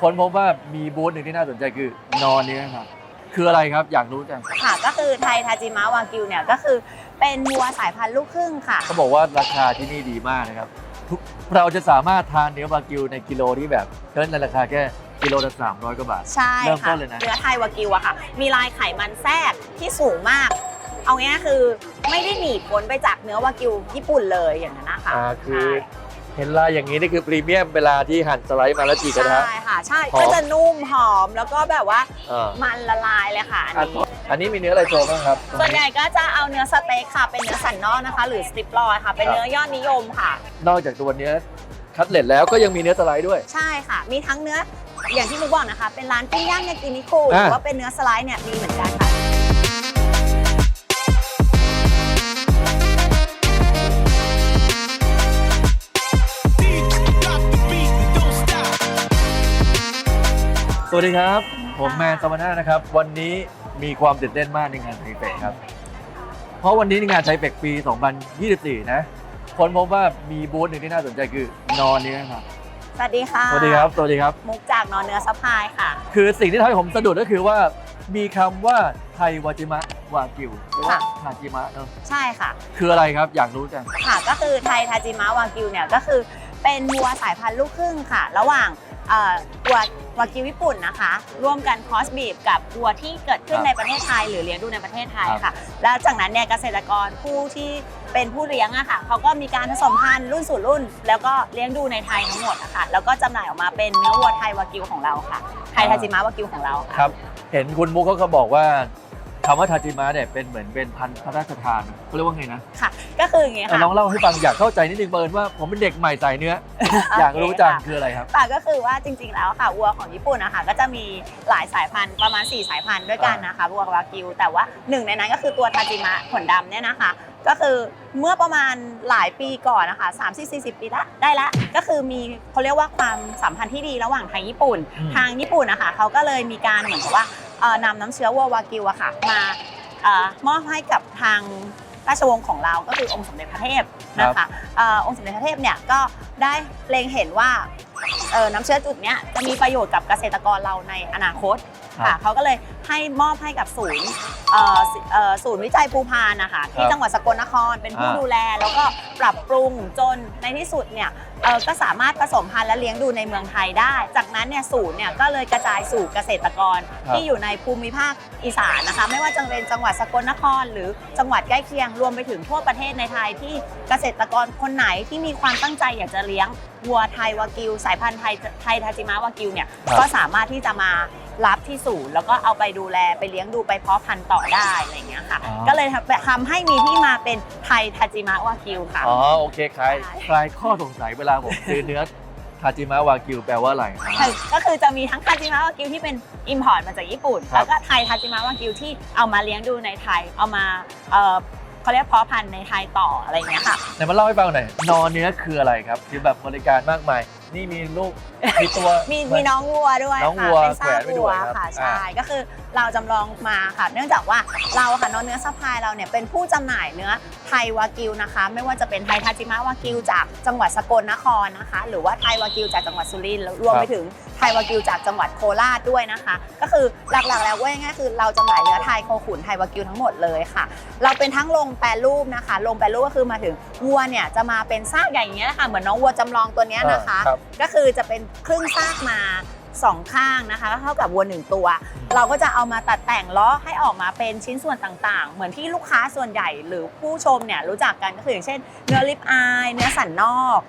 ค้นพบว่ามีบูธหนึ่งที่น่าสนใจคือนอนเนี้ยครับ คืออะไรครับอยากรู้จังค่ะก็คือไทยทาจิมะวากิวเนี่ยก็คือเป็นวัวสายพันธุ์ลูกครึ่งค่ะ เขาบอกว่าราคาที่นี่ดีมากนะครับทุกเราจะสามารถทานเนื้อวากิวในกิโลที่แบบเกินในราคาแค่กิโลละสามร้อยกว่าบาท ใช่เริ่มต้ค่ะนเลยนะ เนื้อไทยวากิวอะค่ะ มีลายไขมันแทรกที่สูงมาก เอาง่ายๆคือไม่ได้หนีพ้นไปจากเนื้อวากิวญี่ปุ่นเลยอย่างนั้นนะคะอ่าคือใช่ เห็นลายอย่างนี้นี่คือพรีเมียมเวลาที่หั่นสไลด์มาแล้วจีกระทะ ใช่ค่ะ ใช่หอมก็จะนุ่มหอมแล้วก็แบบว่าอ่ามันละลายเลยค่ะอันอันนี้อันนี้มีเนื้ออะไรโชว์บ้างครับส่วนใหญ่ก็จะเอาเนื้อสเต็กค่ะ เป็นเนื้อสันนอกนะคะ หรือสติปลอยค่ะ เป็นเนื้อยอดนิยมค่ะ นอกจากตัวเนื้อคัตเล็ตแล้วก็ยังมีเนื้อสไลด์ด้วย ใช่ค่ะ มีทั้งเนื้ออย่างที่มุกบอกนะคะ เป็นร้านปิ้งย่างยากินิคุหรืออ่าว่าเป็นเนื้อสไลด์เนี่ยมีเหมือนกันค่ะ สวัสดีครับ ผมค่ะแมนสมนานะครับ วันนี้มีความตื่นเต้นมากในงานไทเปกครับ เพราะวันนี้ในงานไทเปกปี 2024 นะคนพบว่ามีบูธหนึ่งที่น่าสนใจคือนอนเนี้ยครับ สวัสดีค่ะ สวัสดีครับ สวัสดีครับ มุกจากนอนเนื้อซัพพลายค่ะ คือสิ่งที่ทำให้ผมสะดุดก็คือว่ามีคำว่าไทยวาจิมะวากิวหรือว่าค่ะ ทาจิมะเนอะใช่ค่ะ คืออะไรครับอยากรู้จัง ค่ะก็คือไทยทาจิมะวากิวเนี่ยก็คือเป็นวัวสายพันธุ์ลูกครึ่งค่ะ ระหว่างเอ่อ วัววากิวญี่ปุ่นนะคะ ร่วมกันคอสบีบกับวัวที่เกิดขึ้นครับในประเทศไทย หรือเลี้ยงดูในประเทศไทยครัค่ะบแล้วจากนั้นเนี่ยเกษตรกรผู้ที่เป็นผู้เลี้ยงอะค่ะเขาก็มีการผสมพันธุ์รุ่นสู่รุ่น แล้วก็เลี้ยงดูในไทยทั้งหมดอะค่ะแล้วก็จำหน่ายออกมาเป็นเนื้อวัวไทยวากิวของเราค่ะไทยทาจิมะวากิวของเราค่ะครับเห็นคุณมุกเขาก็บอกว่า คำว่าทาจิมะเนี่ยเป็นเหมือนเป็นพันธุ์พระราชทานเขาเรียกว่าไงนะค่ะ ก็คืออย่างงี้อะค่ะลองเล่าให้ฟังอยากเข้าใจนิดนึงเบิร์นว่าผมเป็นเด็กใหม่สายเนื้อ อยากรู้จังคืออะไรครับค่ะก็คือว่าจริง ๆ แล้วค่ะวัวของญี่ปุ่นนะคะก็จะมีหลายสายพันธุ์ประมาณ 4 สายพันธุ์ด้วยกันนะคะวัววากิว แต่ว่าหนึ่งในนั้นก็คือตัวทาจิมะขนดำเนี่ยนะคะ ก็คือเมื่อประมาณหลายปีก่อนนะคะ30 40 ปีละได้ละ ก็คือมีเขาเรียกว่าความสัมพันธ์ที่ดีระหว่างไทยญี่ปุ่นอืมทางญี่ปุ่นนะคะเขาก็เลยมีการเหมือนกับว่าเอ่อ นำน้ำเชื้อวัววากิวอะค่ะ มาเอ่อมอบให้กับทางราชวงศ์ของเราก็คือองค์สมเด็จพระเทพนะคะเอ่อองค์สมเด็จพระเทพเนี่ยก็ได้เล็งเห็นว่าเอ่อน้ำเชื้อจุดเนี้ยจะมีประโยชน์กับเกษตรกรเราในอนาคต ครัค่ะบเขาก็เลยให้มอบให้กับศูนย์เอ่อสิเอ่อศูนย์วิจัยภูพานนะคะที่ครับจังหวัดสกลนครเป็นผู้อ่าดูแล แล้วก็ปรับปรุงจนในที่สุดเนี่ยเอ่อก็สามารถผสมพันธุ์และเลี้ยงดูในเมืองไทยได้ จากนั้นเนี่ยศูนย์เนี่ยก็เลยกระจายสู่เกษตรกรครับที่อยู่ในภูมิภาคอีสานนะคะ ไม่ว่าจะเป็นจังหวัดสกลนคร หรือจังหวัดใกล้เคียงรวมไปถึงทั่วประเทศในไทยที่เกษตรกรคนไหนที่มีความตั้งใจอยากจะเลี้ยงวัวไทยวากิว สายพันธุ์ไทยไทยทาจิมะวากิวเนี่ยครับก็สามารถที่จะมา รับที่ศูนย์แล้วก็เอาไปดูแลไปเลี้ยงดูไปเพาะพันธุ์ต่อได้อะไรอย่างเงี้ยค่ะ อ๋อ ก็เลยทำทำให้มีที่มาเป็นไทยทาจิมะวากิวค่ะ อ๋อโอเคคลายใช่ คลายข้อสงสัยเวลาผมซื้อเนื้อทาจิมะวากิวแปลว่าอะไรอ่าก็คือจะมีทั้งทาจิมะวากิวที่เป็นอิมพอร์ตมาจากญี่ปุ่น ครับแล้วก็ไทยทาจิมะวากิวที่เอามาเลี้ยงดูในไทย เอามาเอ่อเขาเรียกเพาะพันธุ์ในไทยต่ออะไรอย่างเงี้ยค่ะ ไหนมาเล่าให้ฟังหน่อยนอนเนื้อคืออะไรครับคือแบบบริการมากมาย นี่มีลูกมีตัว มีเหมืมีอนน้องวัวด้วยน้องค่ะ วัวเป็นซากแขวนไว้ด้วัววยครับค่ะใช่อ่าก็คือ เราจำลองมาค่ะ เนื่องจากว่าเราค่ะน้องเนื้อซัพพลายเราเนี่ยเป็นผู้จำหน่ายเนื้อไทยวากิวนะคะ ไม่ว่าจะเป็นไทยทาจิมะวากิวจากจังหวัดสกลนครนะคะ หรือว่าไทยวากิวจากจังหวัดสุรินทร์แล้วรวมไปถึงไทยวากิวจากจังหวัดโคราชด้วยนะคะ ก็คือหลักๆ แล้วว่าง่ายๆคือเราจำหน่ายเนื้อไทยโคขุนไทยวากิวทั้งหมดเลยค่ะ เราเป็นทั้งโรงแปรรูปนะคะโรงแปรรูปก็คือมาถึงวัวเนี่ยจะมาเป็นซากใหญ่อย่างเงี้ยนะคะเหมือนน้องวัวจำลองตัวเนี้ยนะคะอ่าครับก็คือจะเป็นครึ่งซากมา สองข้างนะคะก็เท่ากับวัวหนึ่งตัว เราก็จะเอามาตัดแต่งล้อให้ออกมาเป็นชิ้นส่วนต่างๆ เหมือนที่ลูกค้าส่วนใหญ่หรือผู้ชมเนี่ยรู้จักกันก็คืออย่างเช่น เนื้อลิปอายเนื้อสันนอก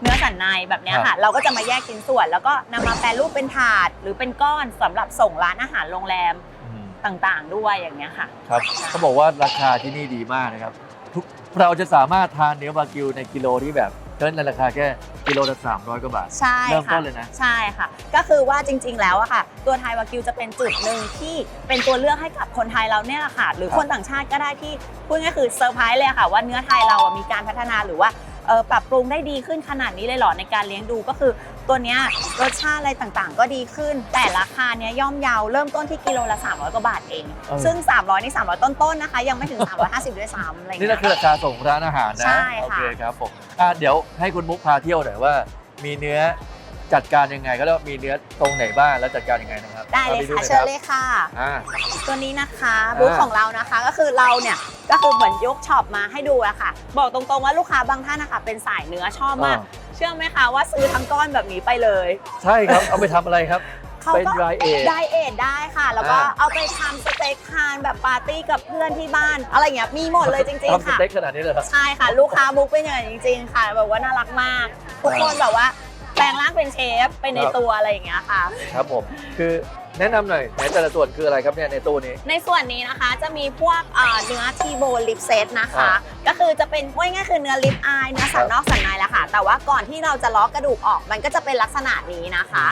เนื้อสันในแบบเนี้ยครัค่ะบเราก็จะมาแยกชิ้นส่วน แล้วก็นำมาแปรรูปเป็นถาด หรือเป็นก้อนสำหรับส่งร้านอาหารโรงแรมอืมต่างๆ ด้วยอย่างเงี้ยค่ะ ครับเขาบอกว่าราคาที่นี่ดีมากนะครับทุกเราจะสามารถทานเนื้อวากิวในกิโลที่แบบเกินในราคาแค่กิโลละ300 กว่าบาท ใช่เริ่มต้ค่ะนเลยนะ ใช่ค่ะ ก็คือว่าจริง ๆ แล้วอะค่ะ ตัวไทยวากิวจะเป็นจุดหนึ่งที่เป็นตัวเลือกให้กับคนไทยเราเนี่ยแหละค่ะ หรือครับคนต่างชาติก็ได้ที่พูดง่ายๆคือเซอร์ไพรส์เลยอะค่ะ ว่าเนื้อไทยเราอะมีการพัฒนาหรือว่าเอ่อปรับปรุงได้ดีขึ้นขนาดนี้เลยเหรอในการเลี้ยงดูก็คือ ตัวเนี้ยรสชาติอะไรต่างๆ ก็ดีขึ้น แต่ราคาเนี้ยย่อมเยาเริ่มต้นที่กิโลละ 300 กว่าบาทเอง เออ ซึ่ง 300 นี่ 300 ต้นๆนะคะ ยังไม่ถึง 350 ด้วยซ้ำอะไรอย่างนี่เงี้ก็ย คือราคาส่งร้านอาหารนะใช่โอค่ะเคครับผมอะเดี๋ยวให้คุณมุกพาเที่ยวหน่อยว่า มีเนื้อ จัดการยังไงก็แล้วมีเนื้อตรงไหนบ้างแล้วจัดการยังไงนะครับได้เลยอาปค่ะหเชิน่ญอเลยค่ะ อ่า ตัวนี้นะคะอ่าบูธของเรานะคะก็คือเราเนี่ยก็คือเหมือนยกช็อปมาให้ดูอะค่ะ บอกตรงๆว่าลูกค้าบางท่านนะคะเป็นสายเนื้อชอบมาก อ่าเชื่อไหมคะว่าซื้อทั้งก้อนแบบนี้ไปเลย ใช่ครับ เอาไปทำอะไรครับ เขาเป็นก็ dry age ไดเอทได้ค่ะ แล้วก็อ่า เอาไปทำสเต็กทานแบบปาร์ตี้กับเพื่อนที่บ้าน อะไรอย่างเงี้ยมีหมดเลยจริงทำๆสค่ะ เต็กขนาดนี้เลยเหรอ ใช่ค่ะ ลูกค้าบุ๊กเป็นอย่างนั้นจริง ๆ ค่ะ แบบว่าน่ารักมาก ทุกคนแบบว่า แปลงร่างเป็นเชฟไปในครับตัวอะไรอย่างเงี้ยค่ะ ครับผมคือแนะนำหน่อยไหนแต่ละส่วนคืออะไรครับเนี่ยในตู้นี้ ในส่วนนี้นะคะจะมีพวกเอ่อเนื้อทีโบลิปเซตนะคะ อ่าก็คือจะเป็นว่าง่ายๆคือเนื้อลิปอายเนื้อสันนอกสันในแหละค่ะ แต่ว่าก่อนที่เราจะล้อกระดูกออกมันก็จะเป็นลักษณะนี้นะคะ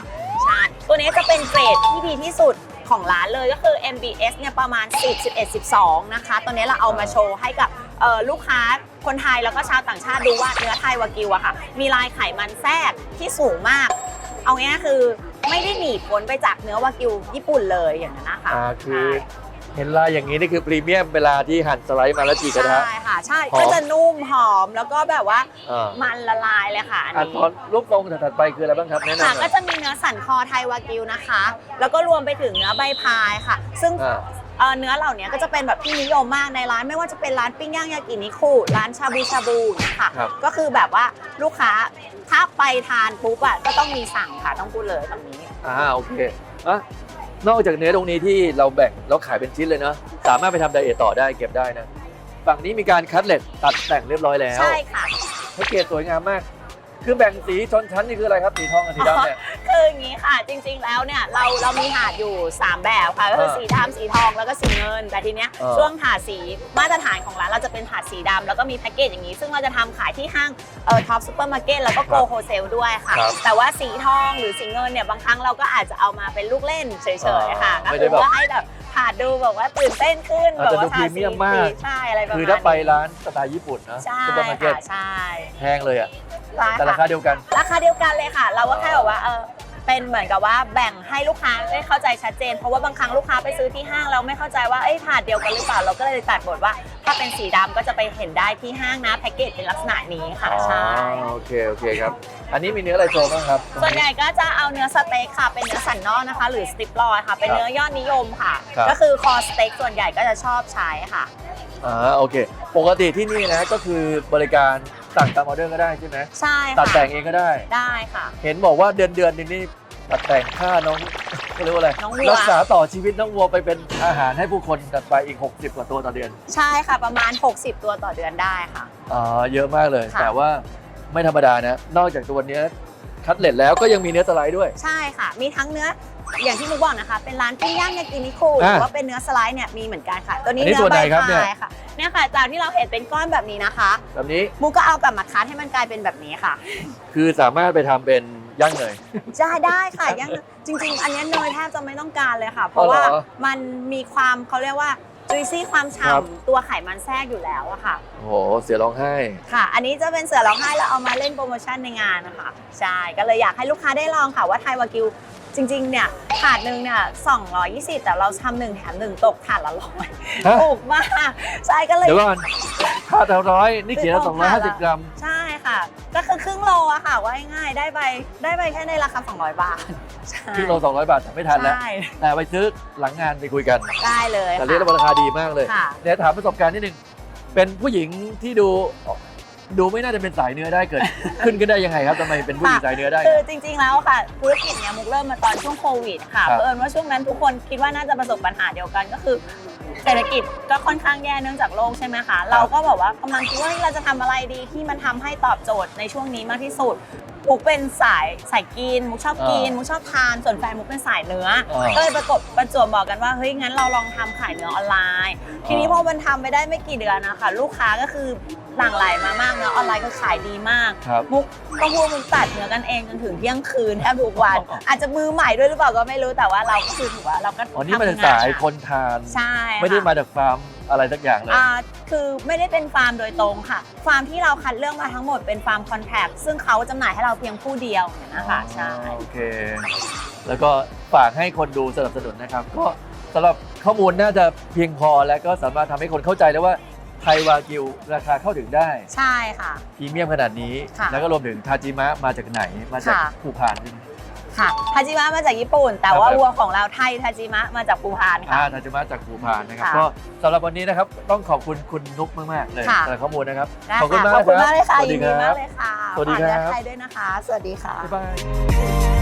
ใช่ตัวนี้จะเป็นเกรดที่ดีที่สุดของร้านเลยก็คือ MBS เนี่ยประมาณ10 11 12 นะคะ ตัวนี้เราเอามาโชว์ให้กับ เอ่อลูกค้าคนไทยแล้วก็ชาวต่างชาติดูว่าเนื้อไทยวากิวอะค่ะ มีลายไขมันแทรกที่สูงมาก เอาง่ายๆคือไม่ได้หนีพ้นไปจากเนื้อวากิวญี่ปุ่นเลยอย่างนั้นนะคะอ่าคือใช่เห็นลายอย่างนี้นี่คือพรีเมียมเวลาที่หั่นสไลด์มาแล้วจีกระทะ ใช่ค่ะ ใช่หอม ก็จะนุ่มหอมแล้วก็แบบว่าอ่ามันละลายเลยค่ะอันอะนี้ ตอนรูปทรงถัดๆไปคืออะไรบ้างครับแนะนำหค่ะน่ก็อยจะมีเนื้อสันคอไทยวากิวนะคะ แล้วก็รวมไปถึงเนื้อใบพายค่ะ ซึ่งอ่า เอ่อเนื้อเหล่านี้ก็จะเป็นแบบที่นิยมมากในร้านไม่ว่าจะเป็นร้านปิ้งย่างยากินิคุร้านชาบูชาบูเนี่ยค่ะครับ ก็คือแบบว่าลูกค้าถ้าไปทานปุ๊บอะก็ต้องมีสั่งค่ะต้องพูดเลยตรงนี้ อ่าโอเคอะนอกจากเนื้อตรงนี้ที่เราแบ่งแล้วขายเป็นชิ้นเลยเนาะสามารถไปทำไดเอทต่อได้เก็บได้นะ ฝั่งนี้มีการคัดเล็ตตัดแต่งเรียบร้อยแล้วใช่ค่ะ แพ็กเกจสวยงามมาก คือแบ่งสีชนชั้นนี่คืออะไรครับสีทองกับสีดำเนี่ย คืออย่างนี้ค่ะ จริง ๆ แล้วเนี่ยเราเรามีถาดอยู่ 3 แบบค่ะก็คือเออสีดำสีทองแล้วก็สีเงิน แต่ทีเนี้ยเออช่วงถาดสีมาตรฐานของร้านเราจะเป็นถาดสีดำแล้วก็มีแพ็กเกจอย่างนี้ ซึ่งเราจะทำขายที่ห้างเอ่อท็อปซูเปอร์มาร์เก็ตแล้วก็โกครับโฮเซลด้วยค่ะ ครับแต่ว่าสีทองหรือสีเงินเนี่ยบางครั้งเราก็อาจจะเอามาเป็นลูกเล่นเฉยๆค่ะอ๋อก็ไม่ได้คือแบบว่าให้แบบถาดดูแบบว่าตื่นเต้นขึ้นอาจแบบจะว่าดูทาพรีเมีสียมมาก ใช่อะไรประมาณคือนี้ถ้าไปร้านสไตล์ญี่ปุ่นนะใช่ซูเปอร์มาร์เก็ตค่ะใช่ แพงเลยอะ ร้านแต่ราค่ะคาเดียวกัน ราคาเดียวกันเลยค่ะ เราก็แค่แบบว่าเออเป็นเหมือนกับว่าแบ่งให้ลูกค้าได้เข้าใจชัดเจน เพราะว่าบางครั้งลูกค้าไปซื้อที่ห้างเราไม่เข้าใจว่าเอ้ยถาดเดียวกันหรือเปล่าเราก็เลยตัดบทว่า ถ้าเป็นสีดำก็จะไปเห็นได้ที่ห้างนะแพ็กเกจเป็นลักษณะนี้ค่ะอ๋อใช่โอเคโอเคครับ อันนี้มีเนื้ออะไรโชว์บ้างครับส่วนใหญ่ก็จะเอาเนื้อสเต็กค่ะ เป็นเนื้อสันนอกนะคะ หรือสติปลอยค่ะ เป็นเนื้อยอดนิยมค่ะ ครับ ก็คือคอสเต็กส่วนใหญ่ก็จะชอบใช้ค่ะ อ่าโอเค ปกติที่นี่นะก็คือบริการ สั่งตามออเดอร์ก็ได้ใช่ไหมใช่ตัดค่ะแต่งเองก็ได้ ได้ค่ะ เห็นบอกว่าเดือนเดือนนึงนี่ตัดแต่งค่าน้องเขาเรียกว่าอะไรน้องวัว รักษาต่อชีวิตน้องวัวไปเป็นอาหารให้ผู้คนกันไปอีก 60 กว่าตัวต่อเดือนใช่ค่ะ ประมาณ 60 ตัวต่อเดือนได้ค่ะ อ๋อเยอะมากเลย ค่ะ แต่ว่าไม่ธรรมดานะ นอกจากตัวเนื้อคัดเล็ตแล้วก็ยังมีเนื้อสไลด์ด้วย ใช่ค่ะ มีทั้งเนื้อ อย่างที่มุกบอกนะคะ เป็นร้านปิ้งย่างยากินิคุหอะรือว่าเป็นเนื้อสไลด์เนี่ยมีเหมือนกันค่ะ ตัวนี้อันนี้เนื้ส่อวนใบไหนครับเนี่ย พายค่ะเนี่ยค่ะจากที่เราเห็นเป็นก้อนแบบนี้นะคะแบบนี้มุกก็เอากลับมาคัดให้มันกลายเป็นแบบนี้ค่ะคือสามารถไปทำเป็นย่างเนย จะได้ค่ะย่างจริง ๆ อันเนี้ยเนยแทบจะไม่ต้องการเลยค่ะ เพราะอ๋อเหรอว่ามันมีความเขาเรียกว่าจุยซี่ความครับ ฉ่ำตัวไขมันแทรกอยู่แล้วอะค่ะ โอ้โหเสียร้องไห้ ค่ะ อันนี้จะเป็นเสือร้องไห้แล้วเอามาเล่นโปรโมชั่นในงานนะคะ ใช่ ก็เลยอยากให้ลูกค้าได้ลองค่ะว่าไทยวากิว จริงๆ เนี่ยถาดหนึ่งเนี่ย220 แต่เราทำหนึ่งแถมหนึ่งตกถาดละร้อยฮะ ถูกมากใช่ก็เลย เดี๋ยวก่อนค่าเท่าร้อยนี่เขียนละไม่ต้องค่ะ250กรัม ใช่ค่ะ ก็คือครึ่งโลอะค่ะว่าง่ายๆได้ไปได้ไปแค่ในราคา 200 บาท ใช่ครึ่งโล200บาทแต่ไม่ทันแล้ว ใช่แต่ไปซื้อหลังงานไปคุยกัน ได้เลยแต่ค่ะเรียกได้ว่าราคาดีมากเลย ค่ะเดี๋ยวถามประสบการณ์นิดนึง เป็นผู้หญิงที่ดู ดูไม่น่าจะเป็นสายเนื้อได้เกิด ขึ้นก็ได้ยังไงครับทำไมเป็นผู้หญิงสายเนื้อได้คือจริงๆแล้วค่ะธุรกิจเนี่ยมุกเริ่มมาตอนช่วงโควิดค่ะครับ เผอิญว่าช่วงนั้นทุกคนคิดว่าน่าจะประสบปัญหาเดียวกันก็คือ เศรษฐกิจก็ค่อนข้างแย่เนื่องจากโลกใช่ไหมคะเราก็แบบว่ากำลังคิดว่าเฮ้ยเราจะทำอะไรดีที่มันทำให้ตอบโจทย์ในช่วงนี้มากที่สุดมุกเป็นสายสายกินมุกชอบกินอ่ามุมุกชอบทานส่วนแฟนมุกเป็นสายเนื้อ อ่า ก็เลยประกบประจวบบอกกันว่าเฮ้ยงั้นเราลองทำขายเนื้อออนไลน์ ทีนี้พอมันทำไปได้ไม่กี่เดือนนะคะลูกค้าก็คือ หลั่งไหลมามากเนื้อออนไลน์ก็ขายดีมาก ครับ มุกก็พูดมุกตัดเนื้อกันเองจนถึงเที่ยงคืนแทบทุกวันอ๋ออาจจะมือใหม่ด้วยหรือเปล่าก็ไม่รู้แต่ว่าเราก็คือถือว่าเราก็อ๋อนี่มาจากทำงสายอะคนทาน ใช่ไม่ได้ค่ะ มาจากฟาร์มอะไรสักอย่างเลย อ่าคือไม่ได้เป็นฟาร์มโดยตรงค่ะ ฟาร์มที่เราคัดเลือกมาทั้งหมดเป็นฟาร์มคอนแทคซึ่งเขาจำหน่ายให้เราเพียงผู้เดียวเนี่ยนะคะใช่ โอเค แล้วก็ฝากให้คนดูสนับสนุนนะครับ ก็สำหรับข้อมูลน่าจะเพียงพอและก็สามารถทำให้คนเข้าใจได้ว่า ไทยวากิวราคาเข้าถึงได้ใช่ค่ะ พรีเมียมขนาดนี้ ค่ะแล้วก็รวมถึงทาจิมะมาจากไหนมาจากค่ะ ภูพานใช่ไหม ค่ะทาจิมะมาจากญี่ปุ่น แต่ว่าครับ วัวของเราไทยทาจิมะมาจากปูพานอ่าค่ะทาจิมะจากภูพานนะครับค่ะก็สำหรับวันนี้นะครับต้องขอบคุณคุณนุกมากๆเลยค่ะ สำหรับข้อมูลนะครับได้ขอบคุณค่ะมากขอบคุณมากเลยค่ะสวัสยิดีนดีคมารักบ เลยค่ะสวัสดีครับฝากเนื้อไทยด้วยนะคะ สวัสดีค่ะ บ๊ายบาย